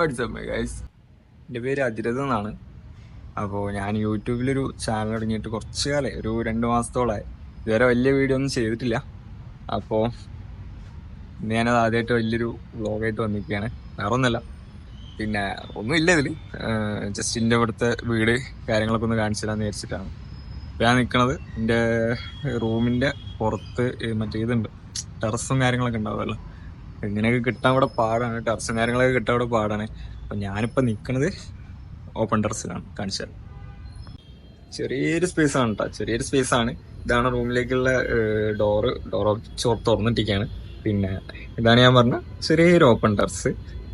WhatsApp guys എന്റെ പേര് അജിരത് എന്നാണ്. അപ്പോൾ ഞാൻ യൂട്യൂബിലൊരു ചാനൽ തുടങ്ങിയിട്ട് കുറച്ച് കാലേ ഒരു രണ്ട് മാസത്തോളായി ഇതുവരെ വലിയ വീഡിയോ ഒന്നും ചെയ്തിട്ടില്ല. അപ്പോൾ ഇന്ന് ഞാനത് ആദ്യമായിട്ട് വലിയൊരു വ്ളോഗായിട്ട് വന്നിരിക്കുകയാണ്. വേറെ ഒന്നുമല്ല പിന്നെ ഒന്നുമില്ല ഇതിൽ ജസ്റ്റ് എന്റെ ഇവിടുത്തെ വീട് കാര്യങ്ങളൊക്കെ ഒന്ന് കാണിച്ചു തരാമെന്ന് വിചാരിച്ചിട്ടാണ് ഞാൻ നിൽക്കുന്നത് എന്റെ റൂമിന്റെ പുറത്ത് മറ്റേ ഇതുണ്ട്. ടെറസും കാര്യങ്ങളൊക്കെ ഉണ്ടാവുമല്ലോ. ഇങ്ങനെയൊക്കെ കിട്ടാൻ ഇവിടെ പാടാണ് ടെറസും കാര്യങ്ങളൊക്കെ കിട്ടാൻ ഇവിടെ പാടാണ്. അപ്പം ഞാനിപ്പോൾ നിൽക്കുന്നത് ഓപ്പൺ ടെറസിലാണ് കാണിച്ചത് ചെറിയൊരു സ്പേസ് ആണ് കേട്ടോ ചെറിയൊരു സ്പേസ് ആണ്. ഇതാണ് റൂമിലേക്കുള്ള ഡോറ് ഡോർ തുറന്നിട്ടിരിക്കുകയാണ് പിന്നെ ഇതാണ് ഞാൻ പറഞ്ഞ ചെറിയൊരു ഓപ്പൺ ടെറസ്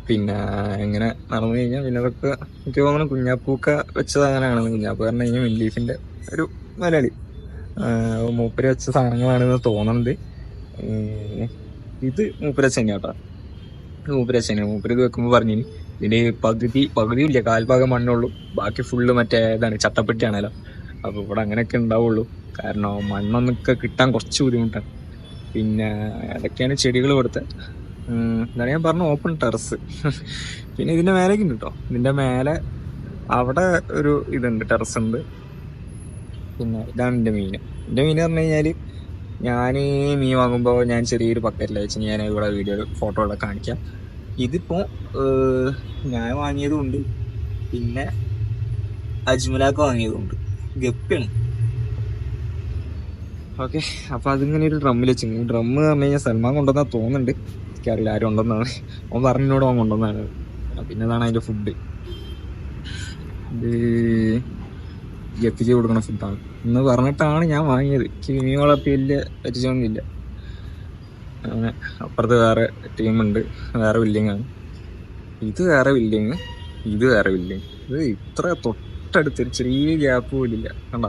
പിന്നെ ഇങ്ങനെ നടന്നു കഴിഞ്ഞാൽ പിന്നെ അതൊക്കെ എനിക്ക് തോന്നുന്നു കുഞ്ഞാപ്പൂക്ക വെച്ചത് അങ്ങനെയാണ് കുഞ്ഞാപ്പൂ പറഞ്ഞു കഴിഞ്ഞാൽ മില്ലീഫിന്റെ ഒരു മലയാളി. മൂപ്പര് വെച്ച സാധനങ്ങളാണെന്ന് തോന്നുന്നത് ഇത് മൂപ്പര ഇത് മൂപ്പര് വെച്ച തന്നെയാണ്. മൂപ്പര് ഇത് വെക്കുമ്പോൾ പറഞ്ഞു ഇതിന്റെ പകുതി പകുതിയില്ല കാൽഭാഗം മണ്ണുള്ളൂ ബാക്കി ഫുള്ള് മറ്റേ ഇതാണ് ചട്ടപ്പെട്ടിയാണല്ലോ അപ്പൊ ഇവിടെ അങ്ങനെയൊക്കെ ഉണ്ടാവുള്ളൂ. കാരണം മണ്ണൊന്നൊക്കെ കിട്ടാൻ കുറച്ച് ബുദ്ധിമുട്ടാണ്. പിന്നെ അതൊക്കെയാണ് ചെടികൾ കൊടുത്ത്? എന്താണ് ഞാൻ പറഞ്ഞു ഓപ്പൺ ടെറസ് പിന്നെ ഇതിന്റെ മേലേക്ക് ഉണ്ട് കേട്ടോ ഇതിന്റെ മേലെ അവിടെ ഒരു ഇതുണ്ട് ടെറസ് ഉണ്ട്. പിന്നെ ഇതാണ് എന്റെ മീൻ എന്റെ മീൻ പറഞ്ഞു കഴിഞ്ഞാൽ ഞാൻ മീൻ വാങ്ങുമ്പോൾ ഞാൻ ചെറിയൊരു പക്കറ്റിൽ വെച്ച് ഞാൻ ഇവിടെ വീഡിയോ ഫോട്ടോ ഇവിടെ കാണിക്കാം. ഇതിപ്പോൾ ഞാൻ വാങ്ങിയതുണ്ട്. പിന്നെ അജ്മലാക്ക് വാങ്ങിയതുണ്ട്. ഗപ്പിയാണ്. ഓക്കെ അപ്പം അതിങ്ങനെ ഒരു ഡ്രമ്മിൽ വെച്ചു. ഡ്രം പറഞ്ഞു കഴിഞ്ഞാൽ സൽമാൻ കൊണ്ടുവന്നാൽ തോന്നുന്നുണ്ട്. എനിക്കറിയില്ല ആരും ഉണ്ടെന്നാണ് അവൻ പറഞ്ഞോട് അവൻ കൊണ്ടുവന്നാണ്. പിന്നെ അതാണ് അതിന്റെ ഫുഡ് ഇത് ഗപ്പിക്ക് കൊടുക്കണ ഫുഡാണ് എന്ന് പറഞ്ഞിട്ടാണ് ഞാൻ വാങ്ങിയത്. എനിക്ക് മീൻ വളർത്തി വലിയ പരിചയമൊന്നുമില്ല. അങ്ങനെ അപ്പുറത്ത് വേറെ ടീമുണ്ട് വേറെ ബിൽഡിങ്ങാണ് ഇത് വേറെ ബിൽഡിങ് ഇത് വേറെ ബിൽഡിങ് ഇത് ഇത്ര തൊട്ടടുത്ത് ഒരു ചെറിയ ഗ്യാപ്പ് പോലില്ല കണ്ട?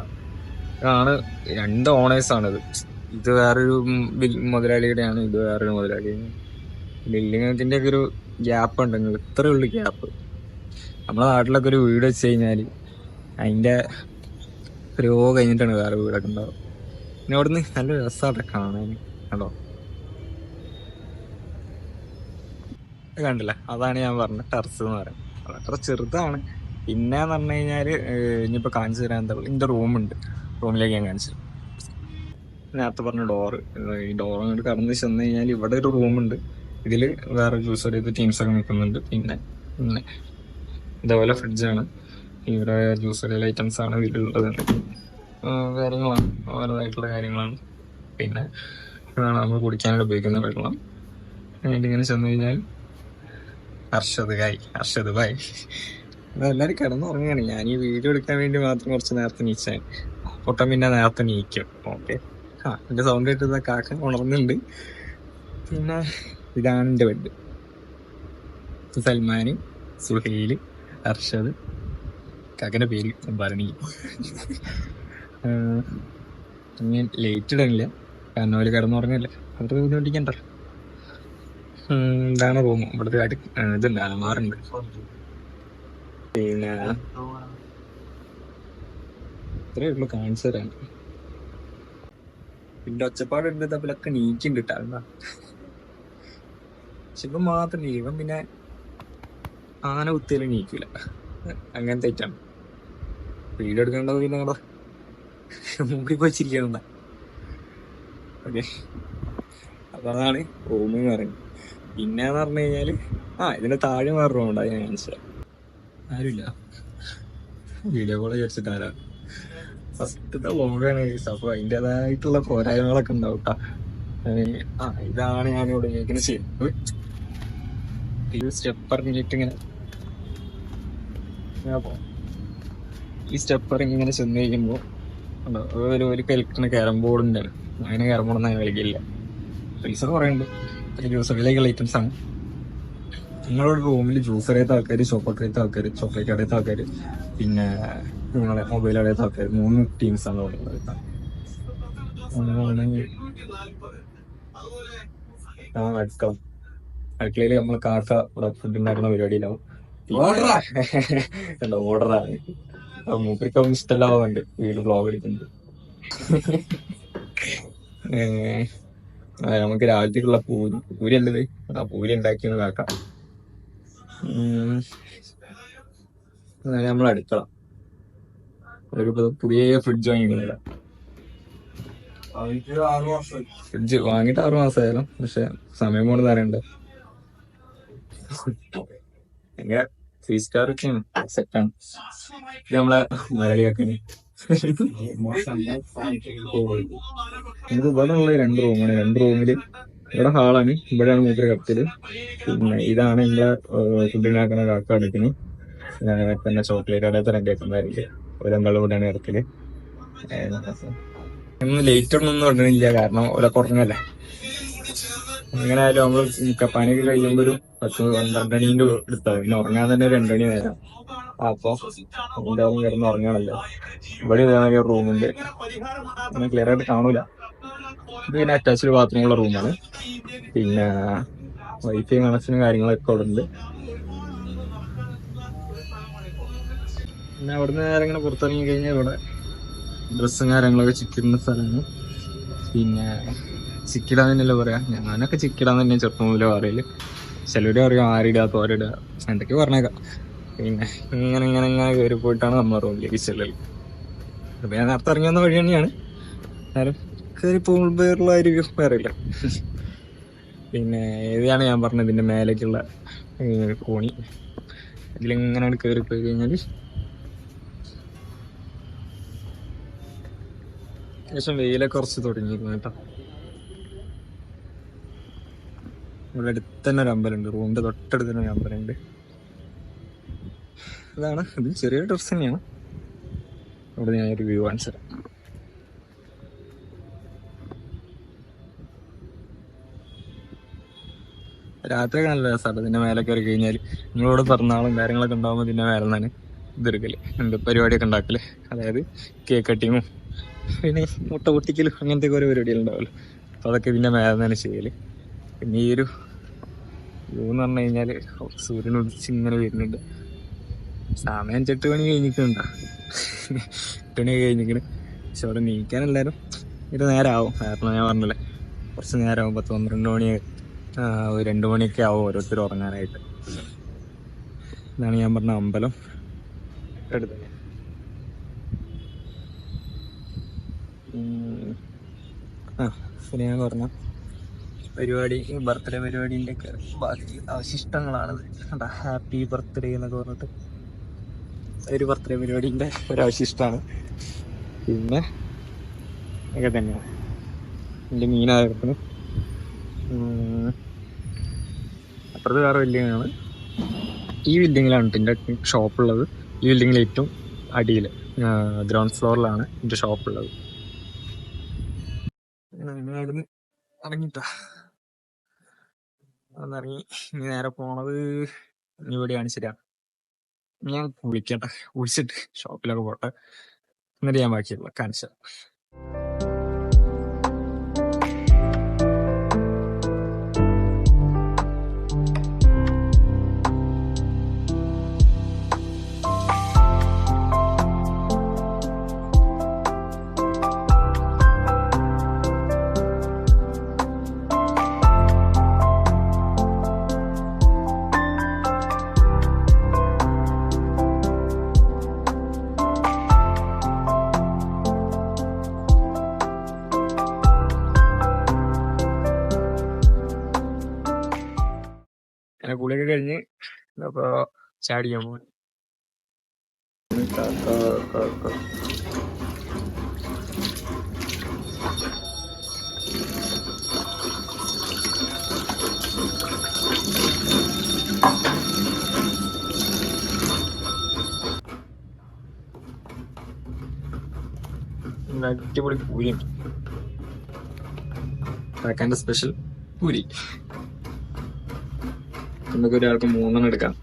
ഇതാണ് രണ്ട് ഓണേഴ്സാണിത് ഇത് വേറൊരു മുതലാളിയുടെയാണ് ഇത് വേറൊരു മുതലാളിയാണ് ബിൽഡിങ്ങിന്റെ ഒക്കെ ഒരു ഗ്യാപ്പ് ഉണ്ടെങ്കിൽ ഇത്രേ ഉള്ളൂ ഗ്യാപ്പ് നമ്മുടെ നാട്ടിലൊക്കെ ഒരു വീട് വെച്ച് കഴിഞ്ഞാൽ അതിന്റെ എത്രയോ കഴിഞ്ഞിട്ടാണ് വേറെ വീടൊക്കെ ഉണ്ടാവുക പിന്നെ അവിടുന്ന് നല്ല രസമാണ് കാണാൻ. കണ്ടോ? കണ്ടില്ല? അതാണ് ഞാൻ പറഞ്ഞ ടെറസ് എന്ന് പറയുന്നത്. അത് അത്ര ചെറുതാണ്. പിന്നെ എന്ന് പറഞ്ഞു കഴിഞ്ഞാൽ ഇനിയിപ്പോൾ കാണിച്ചു തരാൻ എന്താ ഇതിന്റെ റൂമുണ്ട് റൂമിലേക്ക് ഞാൻ കാണിച്ചു. നേരത്തെ പറഞ്ഞ ഡോറ് ഈ ഡോർ അങ്ങോട്ട് കടന്ന് ചെന്ന് കഴിഞ്ഞാൽ ഇവിടെ ഒരു റൂമുണ്ട് ഇതിൽ വേറെ ജ്യൂസ് ടീംസ് ടീംസൊക്കെ നിൽക്കുന്നുണ്ട്. പിന്നെ പിന്നെ ഇതേപോലെ ഫ്രിഡ്ജാണ് ഇവിടെ ജ്യൂസ് അടിയുള്ള ഐറ്റംസ് ആണ് ഇതിലുള്ളത്. കാര്യങ്ങളാണ്. ഓരോതായിട്ടുള്ള കാര്യങ്ങളാണ്. പിന്നെ ഇതാണ് നമ്മൾ കുടിക്കാനായിട്ട് ഉപയോഗിക്കുന്ന വെള്ളം. അതിന്റെ ഇങ്ങനെ ചെന്ന് കഴിഞ്ഞാൽ ഹർഷദ് കായ് ഹർഷദ് ബായ് എല്ലാവരും കിടന്നുറങ്ങുകയാണ്. ഞാൻ ഈ വീഡിയോ എടുക്കാൻ വേണ്ടി മാത്രം കുറച്ച് നേരത്തെ നീച്ചാൽ പൊട്ടം പിന്നെ നേരത്തെ നീക്കും. ഓക്കെ ആ എന്റെ സൗണ്ട് കേട്ടത് കാക്ക ഉണർന്നുണ്ട് പിന്നെ ഇതാണ് എന്റെ ബെഡ് സൽമാൻ സുഹൈൽ ഹർഷദ് കാക്കന്റെ പേര് ഭരണി ഞാൻ ലേറ്റ് ഇടണില്ല. കാരണം അവർ കിടന്നുറങ്ങില്ല അവിടെ ബുദ്ധിമുട്ടിക്കണ്ട? ഇതാണ് റൂം ഇവിടുത്തെ കാട്ടി ഇതുണ്ട് അലമാറുണ്ട് പിന്നെ ഇത്രയേ ഉള്ളൂ കാണിച്ചു തരാൻ. പിന്നെ ഒച്ചപ്പാടുണ്ട് തമ്മിലൊക്കെ നീക്കുണ്ട് കേട്ടോ ശിവൻ മാത്രം ഇവൻ പിന്നെ ആന കുത്തിയാലും നീക്കൂല. അങ്ങനെ ഐറ്റാണ് വീഡിയോ എടുക്കണ്ടത് പിന്നെ ഞങ്ങളെ മുമ്പിൽ പോയി ഓക്കെ അതാണ് റൂം എന്ന് പറയുന്നത്. പിന്നെ എന്ന് പറഞ്ഞു കഴിഞ്ഞാൽ ആ ഇതിന്റെ താഴെ വേറെ റൂം ഉണ്ടായി ഞാൻ കാണിച്ചത് ആരുമില്ല. വീഡിയോ കോൾ ചോദിച്ചിട്ട് ആരാ? ഫസ്റ്റത്തെ വ്ളോഗാണ് അപ്പൊ അതിന്റെതായിട്ടുള്ള പോരായ്മകളൊക്കെ ഉണ്ടാവും. ആ ഇതാണ് ഞാൻ ഇവിടെ ഇങ്ങനെ ചെയ്യുന്നത് സ്റ്റെപ്പ് ഇറങ്ങിയിട്ട് ഇങ്ങനെ പോവാം. ഈ സ്റ്റെപ്പ് ഇറങ്ങി ഇങ്ങനെ ചെന്ന് കഴിക്കുമ്പോൾ ഉണ്ടോ, ഒരു ഒരു കളിക്കുന്ന ക്യാരം ബോർഡ് ഉണ്ടായിരുന്നു അങ്ങനെ ക്യാരം ബോർഡൊന്നും അങ്ങനെ കളിക്കില്ല പൈസ കുറേ ഉണ്ട് ജ്യൂസറിലേക്കുള്ള ഐറ്റംസ് ആണ്. നിങ്ങളുടെ റൂമിൽ ജ്യൂസർ അറിയാത്ത ആൾക്കാർ ചോക്ലേറ്റ് അറിയാത്ത ആൾക്കാർ ചോക്ലേറ്റ് അറിയാത്ത ആൾക്കാർ പിന്നെ നിങ്ങളെ മൊബൈൽ അറിയാത്ത ആൾക്കാർ മൂന്ന് ടീംസ് ആണ് ഉള്ളത് അടുക്കള. അടുക്കളയിൽ നമ്മൾ കാക്ക ഇവിടെ ഫുഡ് ഉണ്ടാക്കുന്ന പരിപാടിയിലാവും. കണ്ടോ? ഓർഡറാണ് മൂപ്പർക്ക് ഇഷ്ടമല്ലാവുന്നുണ്ട് വീട് ബ്ലോഗ് എടുക്കുന്നത് നമുക്ക് രാവിലത്തേക്കുള്ള പൂരി. പൂരി അല്ലത് ആ പൂരി ഉണ്ടാക്കിയെന്ന് കാക്കാം. നമ്മൾ അടുക്കള. ഒരു പുതിയ ഫ്രിഡ്ജ് വാങ്ങിക്കുന്നില്ല. ഫ്രിഡ്ജ് വാങ്ങിട്ട് ആറു മാസമായാലും പക്ഷെ സമയം പോണത് തരണ്ട് ഭയങ്കര ത്രീ സ്റ്റാർ ഒക്കെയാണ് സെറ്റാണ് ഇത് നമ്മളെ മലയാളിയാക്കണേ നമുക്ക് ഇവിടെ ഉള്ള രണ്ട് റൂമാണ് രണ്ട് റൂമിൽ ഇവിടെ ഹാളാണ് ഇവിടെയാണ് മൂപ്പര് കത്തിൽ പിന്നെ ഇതാണ് നമ്മളെ ഫുഡ് ഉണ്ടാക്കുന്ന കാക്ക എടുക്കുന്നത് പിന്നെ ചോക്ലേറ്റ് അടയത്തെ രണ്ടേക്കുന്നതായിരിക്കും ഒരങ്ങളും കൂടെയാണ് ഇറക്കൽ ലേറ്റ് ഒന്നും ഇല്ല കാരണം ഒരാ കുറഞ്ഞല്ലേ എങ്ങനെ ആയാലും നമ്മൾ കപ്പാനൊക്കെ കഴിയുമ്പോ ഒരു പത്ത് പന്ത്രണ്ട് എടുത്താൽ പിന്നെ ഉറങ്ങാൻ തന്നെ രണ്ടണി നേരം. അപ്പൊ എന്തായാലും കിടന്ന് ഉറങ്ങണല്ലോ. ഇവിടെ ഒരു റൂമുണ്ട് അങ്ങനെ ക്ലിയർ ആയിട്ട് കാണൂല. ഇത് പിന്നെ അറ്റാച്ച്ഡ് ബാത്റൂമുള്ള റൂമാണ് പിന്നെ വൈഫൈ കണക്ഷനും കാര്യങ്ങളൊക്കെ അവിടെ ഉണ്ട്. പിന്നെ അവിടുന്ന് നേരെ ഇങ്ങനെ പുറത്തിറങ്ങി കഴിഞ്ഞാൽ ഇവിടെ ഡ്രസ്സും കാര്യങ്ങളൊക്കെ ചിക്കുന്ന സ്ഥലമാണ്. പിന്നെ ചിക്കിടാൻ തന്നെയല്ലേ പറയാ? ഞാനൊക്കെ ചിക്കിടാൻ തന്നെ ചെറുപ്പം മുതലേ പറയൽ ചിലരും പറയും ആരിടുക തോരിടുക എന്തൊക്കെ പറഞ്ഞേക്കാം. പിന്നെ ഇങ്ങനെ ഇങ്ങനെ ഇങ്ങനെ കയറി പോയിട്ടാണ് നമ്മുടെ റൂമിലേക്ക് ചെല്ലൽ അപ്പൊ ഞാൻ നേരത്തെ ഇറങ്ങി വന്ന വഴി തന്നെയാണ്. എന്നാലും കയറി പോകുമ്പോഴുള്ള ഒരു വ്യൂ പിന്നെ ഏതാണ് ഞാൻ പറഞ്ഞത്? ഇതിന്റെ മേലേക്കുള്ള കോണി. ഇതിലിങ്ങനെ കയറി പോയി കഴിഞ്ഞാൽ ശേഷം വെയിലൊക്കെ കുറച്ച് തുടങ്ങിയിരുന്നു കേട്ടോ. ഇവിടെ അടുത്ത് തന്നെ ഒരു അമ്പലമുണ്ട്. റൂമിന്റെ തൊട്ടടുത്ത് തന്നെ ഒരു അമ്പലമുണ്ട്. അതാണ്. ഇത് ചെറിയ ഡ്രസ് തന്നെയാണ്. അവിടെ ഒരു വ്യൂ കാണിച്ചു തരാം. രാത്രി നല്ല രസമാണ് ഇതിന്റെ മേലെ കയറി കഴിഞ്ഞാൽ നിങ്ങളോട് പിറന്നാളും കാര്യങ്ങളൊക്കെ ഉണ്ടാകുമ്പോൾ ഇതിന്റെ മേലെ നിന്നാണ് ഇതെടുക്കൽ. എന്ത് പരിപാടിയൊക്കെ ഉണ്ടാക്കൽ. അതായത് കേക്ക് കട്ടിങ്ങും പിന്നെ മുട്ട പൊട്ടിക്കലും അങ്ങനത്തെ ഓരോ പരിപാടികൾ ഉണ്ടാവുമല്ലോ അപ്പൊ അതൊക്കെ ഇതിന്റെ മേലെ നിന്നാണ് ചെയ്യൽ. പിന്നെ ഈ ഒരു വ്യൂ എന്ന് പറഞ്ഞു കഴിഞ്ഞാൽ സൂര്യൻ ഉദിച്ച് ഇങ്ങനെ വരുന്നുണ്ട്. സമയം ചെട്ട് മണി കഴിഞ്ഞിട്ടുണ്ടോ എട്ട് മണി കഴിഞ്ഞിക്കണ് പക്ഷെ അവിടെ നീക്കാൻ എല്ലാവരും ഇത് നേരമാവും കാരണം ഞാൻ പറഞ്ഞല്ലേ കുറച്ച് നേരമാവും പത്ത് പന്ത്രണ്ട് മണി ഒരു രണ്ട് മണിയൊക്കെ ആവും ഓരോരുത്തർ ഉറങ്ങാനായിട്ട്. ഇതാണ് ഞാൻ പറഞ്ഞ അമ്പലം. എടുത്ത്. ആ പിന്നെ ഞാൻ പറഞ്ഞ പരിപാടി ബർത്ത്ഡേ പരിപാടിന്റെ ഒക്കെ ബാക്കി അവശിഷ്ടങ്ങളാണിത് കണ്ടാ ഹാപ്പി ബർത്ത്ഡേ എന്നൊക്കെ പറഞ്ഞിട്ട് ഒരു ബർത്ത്ഡേ പരിപാടിന്റെ ഒരു അവശിഷ്ടമാണ് പിന്നെ ഒക്കെ തന്നെയാണ്. എന്റെ മീനായിരുന്നു അപ്പുറത്ത് വേറെ ബിൽഡിങ്ങാണ്. ഈ ബിൽഡിങ്ങിലാണ് എന്റെ ഷോപ്പുള്ളത്. ഈ ബിൽഡിങ്ങിൽ ഏറ്റവും അടിയിൽ ഗ്രൗണ്ട് ഫ്ലോറിലാണ് എന്റെ ഷോപ്പുള്ളത്. അവിടുന്ന് ഇറങ്ങിട്ടാ. അതൊന്നിറങ്ങി ഇനി നേരെ പോണത് ഇനി ഇവിടെയാണ് ശരിയാ ഞാൻ വിളിക്കട്ടെ വിളിച്ചിട്ട് ഷോപ്പിലൊക്കെ പോട്ടെ. എന്നിട്ട് ഞാൻ ബാക്കിയുള്ള കാണിച്ചു അങ്ങനെ കുളിയൊക്കെ കഴിഞ്ഞ് അപ്പൊ ചാടിക്കാൻ നല്ല അടിപൊളി പൂരിയുണ്ട്. കാക്കാന്റെ സ്പെഷ്യൽ പൂരി. നമുക്ക് ഒരാൾക്ക് മൂന്നെണ്ണം എടുക്കാം.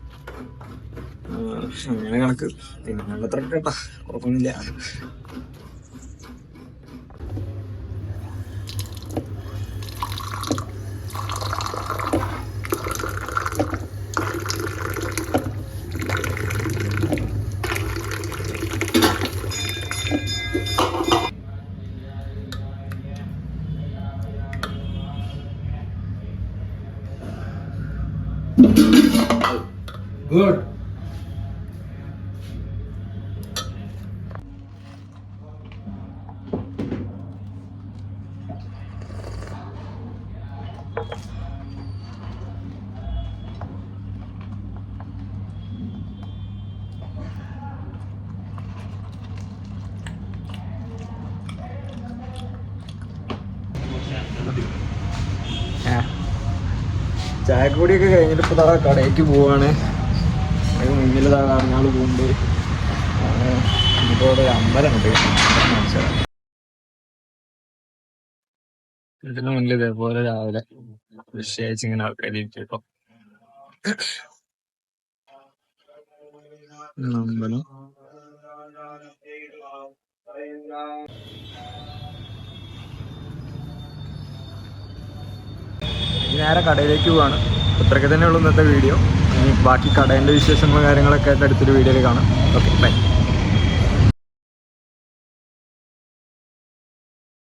അങ്ങനെ കണക്ക്. പിന്നെ വെള്ളത്ര കേട്ടാ. കുഴപ്പമൊന്നുമില്ല. Good. ചായക്കൂടിയൊക്കെ കഴിഞ്ഞിട്ട് ഇപ്പൊ താ കടയ്ക്ക് പോവാണ് അതിന് മുന്നിൽ താ അറിഞ്ഞാൾ പോകുന്നുണ്ട് ഇപ്പോൾ അമ്പലം തരാം. ഇതിന് മുന്നിൽ ഇതേപോലെ രാവിലെ വിഷയിച്ച് ഇങ്ങനെ ആൾക്കാർ ഇരിക്കും അമ്പലം. നേരെ കടയിലേക്ക് പോവാണ്. ഇത്രയൊക്കെ തന്നെ ഉള്ളൂ ഇന്നത്തെ വീഡിയോ. ഇനി ബാക്കി കടേന്റെ വിശേഷങ്ങളും കാര്യങ്ങളൊക്കെ ആയിട്ട് അടുത്തൊരു വീഡിയോയിൽ കാണാം. Okay bye.